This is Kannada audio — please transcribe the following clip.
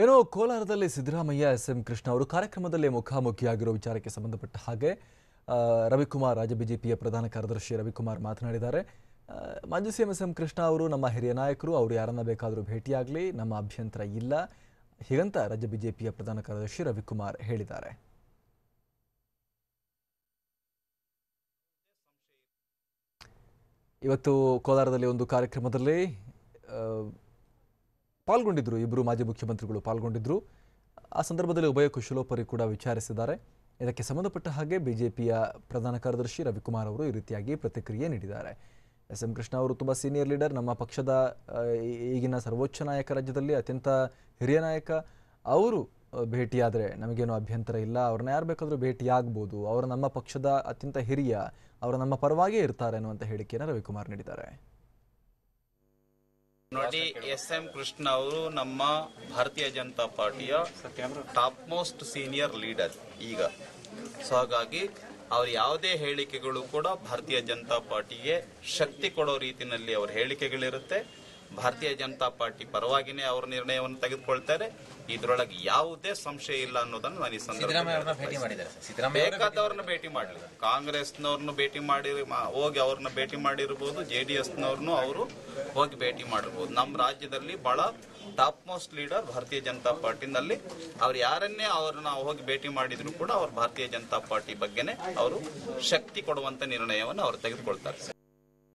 ಏನೋ ಕೋಲಾರದಲ್ಲಿ ಸಿದ್ದರಾಮಯ್ಯ ಎಸ್ ಎಂ ಕೃಷ್ಣ ಅವರು ಕಾರ್ಯಕ್ರಮದಲ್ಲಿ ಮುಖಾಮುಖಿಯಾಗಿರೋ ವಿಚಾರಕ್ಕೆ ಸಂಬಂಧಪಟ್ಟ ಹಾಗೆ ರವಿಕುಮಾರ್, ರಾಜ್ಯ ಬಿಜೆಪಿಯ ಪ್ರಧಾನ ಕಾರ್ಯದರ್ಶಿ ರವಿಕುಮಾರ್ ಮಾತನಾಡಿದ್ದಾರೆ. ಮಾಜಿ ಸಿಎಂ ಎಸ್ ಎಂ ಕೃಷ್ಣ ಅವರು ನಮ್ಮ ಹಿರಿಯ ನಾಯಕರು, ಅವರು ಯಾರನ್ನ ಬೇಕಾದರೂ ಭೇಟಿಯಾಗಲಿ, ನಮ್ಮ ಅಭ್ಯಂತರ ಇಲ್ಲ. ಹೀಗಂತ ರಾಜ್ಯ ಬಿಜೆಪಿಯ ಪ್ರಧಾನ ಕಾರ್ಯದರ್ಶಿ ರವಿಕುಮಾರ್ ಹೇಳಿದ್ದಾರೆ. ಇವತ್ತು ಕೋಲಾರದಲ್ಲಿ ಒಂದು ಕಾರ್ಯಕ್ರಮದಲ್ಲಿ ಆ, ಪಾಲ್ಗೊಂಡಿದ್ರು ಇಬ್ಬರು ಮಾಜಿ ಮುಖ್ಯಮಂತ್ರಿಗಳು ಪಾಲ್ಗೊಂಡಿದ್ದರು ಆ ಸಂದರ್ಭದಲ್ಲಿ ಉಭಯ ಕುಶಲೋಪರಿ ಕೂಡ ವಿಚಾರಿಸಿದ್ದಾರೆ. ಇದಕ್ಕೆ ಸಂಬಂಧಪಟ್ಟ ಹಾಗೆ ಬಿಜೆಪಿಯ ಪ್ರಧಾನ ಕಾರ್ಯದರ್ಶಿ ರವಿಕುಮಾರ್ ಅವರು ಈ ರೀತಿಯಾಗಿ ಪ್ರತಿಕ್ರಿಯೆ ನೀಡಿದ್ದಾರೆ. ಎಸ್ ಎಂ ಕೃಷ್ಣ ಅವರು ತುಂಬ ಸೀನಿಯರ್ ಲೀಡರ್ ನಮ್ಮ ಪಕ್ಷದ ಈಗಿನ ಸರ್ವೋಚ್ಚ ನಾಯಕ ರಾಜ್ಯದಲ್ಲಿ ಅತ್ಯಂತ ಹಿರಿಯ ನಾಯಕ. ಅವರು ಭೇಟಿಯಾದರೆ ನಮಗೇನು ಅಭ್ಯಂತರ ಇಲ್ಲ. ಅವ್ರನ್ನ ಯಾರು ಬೇಕಾದರೂ ಭೇಟಿಯಾಗ್ಬೋದು. ಅವರು ನಮ್ಮ ಪಕ್ಷದ ಅತ್ಯಂತ ಹಿರಿಯ ಅವರು ನಮ್ಮ ಪರವಾಗಿಯೇ ಇರ್ತಾರೆ ಅನ್ನುವಂಥ ಹೇಳಿಕೆಯನ್ನು ರವಿಕುಮಾರ್ ನೀಡಿದ್ದಾರೆ. ನೋಡಿ ಎಸ್ ಎಂ ಕೃಷ್ಣ ಅವರು ನಮ್ಮ ಭಾರತೀಯ ಜನತಾ ಪಾರ್ಟಿಯ ಟಾಪ್ ಮೋಸ್ಟ್ ಸೀನಿಯರ್ ಲೀಡರ್ ಈಗ. ಸೊ, ಹಾಗಾಗಿ ಅವ್ರ ಯಾವುದೇ ಹೇಳಿಕೆಗಳು ಕೂಡ ಭಾರತೀಯ ಜನತಾ ಪಾರ್ಟಿಗೆ ಶಕ್ತಿ ಕೊಡೋ ರೀತಿಯಲ್ಲಿ ಅವ್ರ ಹೇಳಿಕೆಗಳಿರುತ್ತೆ. ಭಾರತೀಯ ಜನತಾ ಪಾರ್ಟಿ ಪರವಾಗಿನೇ ಅವ್ರ ನಿರ್ಣಯವನ್ನು ತೆಗೆದುಕೊಳ್ತಾರೆ. ಇದ್ರೊಳಗೆ ಯಾವುದೇ ಸಂಶಯ ಇಲ್ಲ ಅನ್ನೋದನ್ನು ನಾನು ಈ ಸಂದರ್ಭ ಬೇಕಾದವ್ರನ್ನ ಭೇಟಿ ಮಾಡಲಿ. ಕಾಂಗ್ರೆಸ್ನವ್ರನ್ನ ಭೇಟಿ ಮಾಡಿ ಹೋಗಿ ಅವ್ರನ್ನ ಭೇಟಿ ಮಾಡಿರ್ಬೋದು ಜೆ ಡಿ ಎಸ್ನವ್ರನ್ನು ಅವರು ಹೋಗಿ ಭೇಟಿ ಮಾಡಿರ್ಬೋದು. ನಮ್ಮ ರಾಜ್ಯದಲ್ಲಿ ಬಹಳ ಟಾಪ್ ಮೋಸ್ಟ್ ಲೀಡರ್ ಭಾರತೀಯ ಜನತಾ ಪಾರ್ಟಿನಲ್ಲಿ. ಅವ್ರು ಯಾರನ್ನೇ ಅವ್ರನ್ನ ಹೋಗಿ ಭೇಟಿ ಮಾಡಿದ್ರು ಕೂಡ ಅವ್ರು ಭಾರತೀಯ ಜನತಾ ಪಾರ್ಟಿ ಬಗ್ಗೆನೆ ಅವರು ಶಕ್ತಿ ಕೊಡುವಂತ ನಿರ್ಣಯವನ್ನು ಅವರು ತೆಗೆದುಕೊಳ್ತಾರೆ.